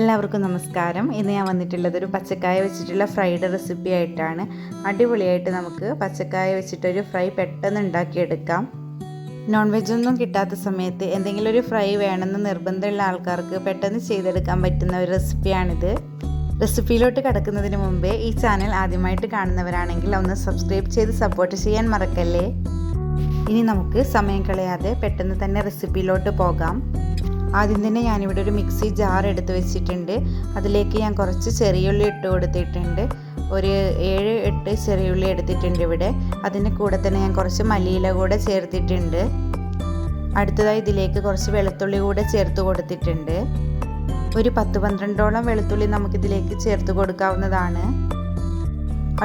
എല്ലാവർക്കും നമസ്കാരം. ഇന്ന് ഞാൻ വന്നിട്ടുള്ളത് ഒരു പച്ചക്കായ വെച്ചിട്ടുള്ള ഫ്രൈഡ് റെസിപ്പി ആയിട്ടാണ്. അടിപൊളിയായിട്ട് നമുക്ക് പച്ചക്കായ വെച്ചിട്ടൊരു ഫ്രൈ പെട്ടെന്ന് ഉണ്ടാക്കിയെടുക്കാം. നോൺ വെജ് ഒന്നും കിട്ടാത്ത സമയത്ത് എന്തെങ്കിലും ഒരു ഫ്രൈ വേണമെന്ന് നിർബന്ധമുള്ള ആൾക്കാർക്ക് പെട്ടെന്ന് ചെയ്തെടുക്കാൻ പറ്റുന്ന ഒരു റെസിപ്പിയാണിത് റെസിപ്പിയിലോട്ട് കിടക്കുന്നതിന് മുമ്പേ ഈ ചാനൽ ആദ്യമായിട്ട് കാണുന്നവരാണെങ്കിൽ ഒന്ന് സബ്സ്ക്രൈബ് ചെയ്ത് സപ്പോർട്ട് ചെയ്യാൻ മറക്കല്ലേ? ഇനി നമുക്ക് സമയം കളയാതെ പെട്ടെന്ന് തന്നെ റെസിപ്പിയിലോട്ട് പോകാം. ആദ്യം തന്നെ ഞാനിവിടെ ഒരു മിക്സി ജാർ എടുത്ത് വെച്ചിട്ടുണ്ട്. അതിലേക്ക് ഞാൻ കുറച്ച് ചെറിയുള്ളി ഇട്ട് കൊടുത്തിട്ടുണ്ട്. ഒരു ഏഴ് എട്ട് ചെറിയുള്ളി എടുത്തിട്ടുണ്ട് ഇവിടെ. അതിന്റെ കൂടെ തന്നെ ഞാൻ കുറച്ച് മല്ലിയില കൂടെ ചേർത്തിട്ടുണ്ട്. അടുത്തതായി ഇതിലേക്ക് കുറച്ച് വെളുത്തുള്ളി കൂടെ ചേർത്ത് കൊടുത്തിട്ടുണ്ട്. ഒരു പത്ത് പന്ത്രണ്ടോളം വെളുത്തുള്ളി നമുക്കിതിലേക്ക് ചേർത്ത് കൊടുക്കാവുന്നതാണ്.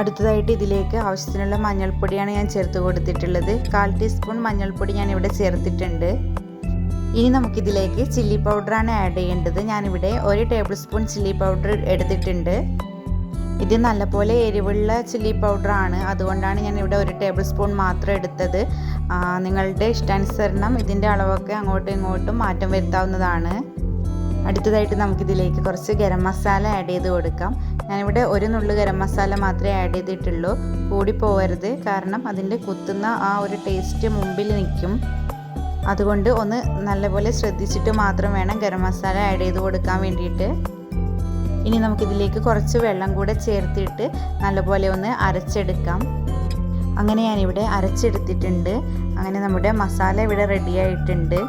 അടുത്തതായിട്ട് ഇതിലേക്ക് ആവശ്യത്തിനുള്ള മഞ്ഞൾപ്പൊടിയാണ് ഞാൻ ചേർത്ത് കൊടുത്തിട്ടുള്ളത്. കാൽ ടീസ്പൂൺ മഞ്ഞൾപ്പൊടി ഞാൻ ഇവിടെ ചേർത്തിട്ടുണ്ട്. ഇനി നമുക്കിതിലേക്ക് ചില്ലി പൗഡറാണ് ആഡ് ചെയ്യേണ്ടത്. ഞാനിവിടെ ഒരു ടേബിൾ സ്പൂൺ ചില്ലി പൗഡർ എടുത്തിട്ടുണ്ട്. ഇത് നല്ലപോലെ എരിവുള്ള ചില്ലി പൗഡറാണ്. അതുകൊണ്ടാണ് ഞാൻ ഇവിടെ ഒരു ടേബിൾ സ്പൂൺ മാത്രം എടുത്തത്. നിങ്ങളുടെ ഇഷ്ടാനുസരണം ഇതിന്റെ അളവൊക്കെ അങ്ങോട്ടും ഇങ്ങോട്ടും മാറ്റം വരുത്താവുന്നതാണ്. അടുത്തതായിട്ട് നമുക്കിതിലേക്ക് കുറച്ച് ഗരം മസാല ആഡ് ചെയ്ത് കൊടുക്കാം. ഞാനിവിടെ ഒരു നുള്ളു ഗരം മസാല മാത്രമേ ആഡ് ചെയ്തിട്ടുള്ളൂ. കൂടി പോകരുത്. കാരണം അതിന്റെ കുത്തുന്ന ആ ഒരു ടേസ്റ്റ് മുമ്പിൽ നിൽക്കും. അതുകൊണ്ട് ഒന്ന് നല്ലപോലെ ശ്രദ്ധിച്ചിട്ട് മാത്രം വേണം ഗരം മസാല ആഡ് ചെയ്ത് കൊടുക്കാൻ വേണ്ടിയിട്ട്. ഇനി നമുക്കിതിലേക്ക് കുറച്ച് വെള്ളം കൂടെ ചേർത്തിട്ട് നല്ലപോലെ ഒന്ന് അരച്ചെടുക്കാം. അങ്ങനെ ഞാനിവിടെ അരച്ചെടുത്തിട്ടുണ്ട്. അങ്ങനെ നമ്മുടെ മസാല ഇവിടെ റെഡി ആയിട്ടുണ്ട്.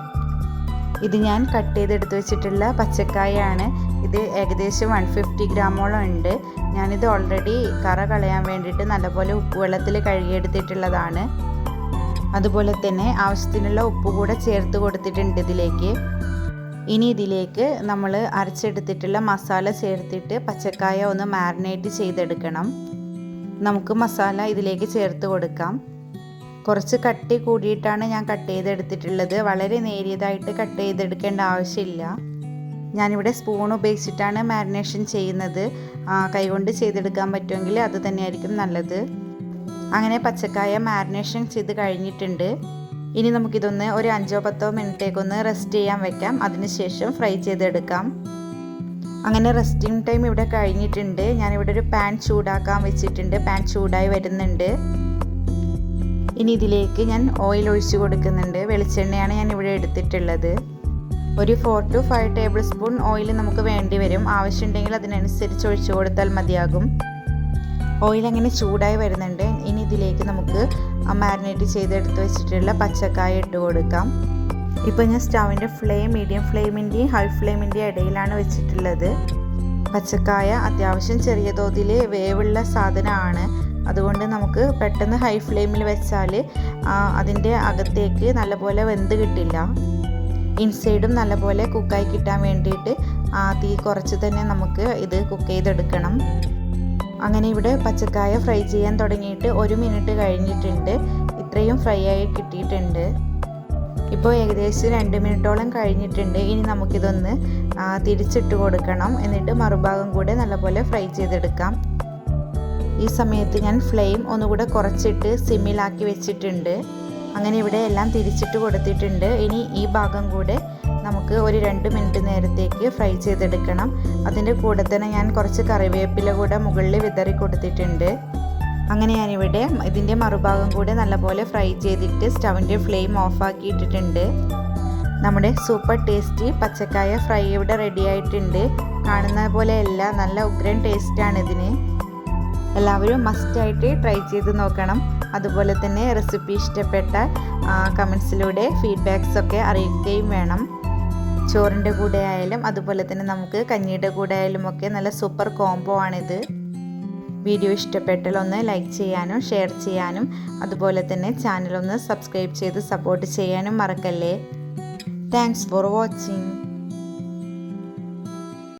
ഇത് ഞാൻ കട്ട് ചെയ്തെടുത്ത് വെച്ചിട്ടുള്ള പച്ചക്കായാണ്. ഇത് ഏകദേശം വൺ ഫിഫ്റ്റി ഗ്രാമോളം ഉണ്ട്. ഞാനിത് ഓൾറെഡി കറ കളയാൻ വേണ്ടിയിട്ട് നല്ലപോലെ ഉപ്പുവെള്ളത്തിൽ കഴുകിയെടുത്തിട്ടുള്ളതാണ്. അതുപോലെ തന്നെ ആവശ്യത്തിനുള്ള ഉപ്പ് കൂടെ ചേർത്ത് കൊടുത്തിട്ടുണ്ട് ഇതിലേക്ക്. ഇനി ഇതിലേക്ക് നമ്മൾ അരച്ചെടുത്തിട്ടുള്ള മസാല ചേർത്തിട്ട് പച്ചക്കായ ഒന്ന് മാരിനേറ്റ് ചെയ്തെടുക്കണം. നമുക്ക് മസാല ഇതിലേക്ക് ചേർത്ത് കൊടുക്കാം. കുറച്ച് കട്ടി കൂടിയിട്ടാണ് ഞാൻ കട്ട് ചെയ്തെടുത്തിട്ടുള്ളത്. വളരെ നേരിയതായിട്ട് കട്ട് ചെയ്തെടുക്കേണ്ട ആവശ്യമില്ല. ഞാനിവിടെ സ്പൂൺ ഉപയോഗിച്ചിട്ടാണ് മാരിനേഷൻ ചെയ്യുന്നത്. കൈകൊണ്ട് ചെയ്തെടുക്കാൻ പറ്റുമെങ്കിൽ അത് തന്നെയായിരിക്കും നല്ലത്. അങ്ങനെ പച്ചക്കായ മാരിനേഷൻ ചെയ്ത് കഴിഞ്ഞിട്ടുണ്ട്. ഇനി നമുക്കിതൊന്ന് ഒരു അഞ്ചോ പത്തോ മിനിറ്റേക്കൊന്ന് റെസ്റ്റ് ചെയ്യാൻ വെക്കാം. അതിനുശേഷം ഫ്രൈ ചെയ്തെടുക്കാം. അങ്ങനെ റെസ്റ്റിംഗ് ടൈം ഇവിടെ കഴിഞ്ഞിട്ടുണ്ട്. ഞാനിവിടെ ഒരു പാൻ ചൂടാക്കാൻ വെച്ചിട്ടുണ്ട്. പാൻ ചൂടായി വരുന്നുണ്ട്. ഇനി ഇതിലേക്ക് ഞാൻ ഓയിൽ ഒഴിച്ചു കൊടുക്കുന്നുണ്ട്. വെളിച്ചെണ്ണയാണ് ഞാൻ ഇവിടെ എടുത്തിട്ടുള്ളത്. ഒരു four to five tablespoon oil നമുക്ക് വേണ്ടി വരും. ആവശ്യമുണ്ടെങ്കിൽ അതിനനുസരിച്ച് ഒഴിച്ചു കൊടുത്താൽ മതിയാകും. ഓയിൽ അങ്ങനെ ചൂടായി വരുന്നുണ്ട്? ഇതിലേക്ക് നമുക്ക് മാരിനേറ്റ് ചെയ്തെടുത്ത് വെച്ചിട്ടുള്ള പച്ചക്കായ ഇട്ട് കൊടുക്കാം. ഇപ്പോൾ ഞാൻ സ്റ്റൗവിന്റെ ഫ്ലെയിം മീഡിയം ഫ്ലെയിമിന്റെയും ഹൈ ഫ്ലെയിമിന്റെയും ഇടയിലാണ് വെച്ചിട്ടുള്ളത്. പച്ചക്കായ അത്യാവശ്യം ചെറിയ തോതിൽ വേവുള്ള സാധനമാണ്. അതുകൊണ്ട് നമുക്ക് പെട്ടെന്ന് ഹൈ ഫ്ലെയിമിൽ വെച്ചാൽ അതിന്റെ അകത്തേക്ക് നല്ലപോലെ വെന്ത് കിട്ടില്ല. ഇൻസൈഡും നല്ലപോലെ കുക്കായി കിട്ടാൻ വേണ്ടിയിട്ട് തീ കുറച്ച് തന്നെ നമുക്ക് ഇത് കുക്ക് ചെയ്തെടുക്കണം. അങ്ങനെ ഇവിടെ പച്ചക്കായ ഫ്രൈ ചെയ്യാൻ തുടങ്ങിയിട്ട് ഒരു മിനിറ്റ് കഴിഞ്ഞിട്ടുണ്ട്. ഇത്രയും ഫ്രൈ ആയി കിട്ടിയിട്ടുണ്ട്. ഇപ്പോൾ ഏകദേശം രണ്ട് മിനിറ്റോളം കഴിഞ്ഞിട്ടുണ്ട്. ഇനി നമുക്കിതൊന്ന് തിരിച്ചിട്ട് കൊടുക്കണം. എന്നിട്ട് മറുഭാഗം കൂടെ നല്ലപോലെ ഫ്രൈ ചെയ്തെടുക്കാം. ഈ സമയത്ത് ഞാൻ ഫ്ലെയിം ഒന്നുകൂടെ കുറച്ചിട്ട് സിമ്മിലാക്കി വെച്ചിട്ടുണ്ട്. അങ്ങനെ ഇവിടെ എല്ലാം തിരിച്ചിട്ട് കൊടുത്തിട്ടുണ്ട്. ഇനി ഈ ഭാഗം കൂടെ നമുക്ക് ഒരു രണ്ട് മിനിറ്റ് നേരത്തേക്ക് ഫ്രൈ ചെയ്തെടുക്കണം. അതിന്റെ കൂടെ തന്നെ ഞാൻ കുറച്ച് കറിവേപ്പില കൂടെ മുകളിൽ വിതറി കൊടുത്തിട്ടുണ്ട്. അങ്ങനെ ഞാനിവിടെ ഇതിന്റെ മറുഭാഗം കൂടെ നല്ലപോലെ ഫ്രൈ ചെയ്തിട്ട് സ്റ്റവിന്റെ ഫ്ലെയിം ഓഫാക്കിയിട്ടിട്ടുണ്ട് നമ്മുടെ സൂപ്പർ ടേസ്റ്റി പച്ചക്കായ ഫ്രൈ ഇവിടെ റെഡി ആയിട്ടുണ്ട്. കാണുന്ന പോലെ അല്ല നല്ല ഉഗ്രൻ ടേസ്റ്റാണ് ഇതിന്. എല്ലാവരും മസ്റ്റായിട്ട് ട്രൈ ചെയ്ത് നോക്കണം. അതുപോലെ തന്നെ റെസിപ്പി ഇഷ്ടപ്പെട്ട കമൻസിലൂടെ ഫീഡ്ബാക്സ് ഒക്കെ അറിയിക്കുകയും വേണം. ചോറിന്റെ കൂടെ ആയാലും അതുപോലെ തന്നെ നമുക്ക് കഞ്ഞിയുടെ കൂടെ ആയാലും ഒക്കെ നല്ല സൂപ്പർ കോംബോ ആണിത്. വീഡിയോ ഇഷ്ടപ്പെട്ടാൽ ഒന്ന് ലൈക്ക് ചെയ്യാനും ഷെയർ ചെയ്യാനും അതുപോലെ തന്നെ ചാനൽ ഒന്ന് സബ്സ്ക്രൈബ് ചെയ്ത് സപ്പോർട്ട് ചെയ്യാനും മറക്കല്ലേ. Thanks for watching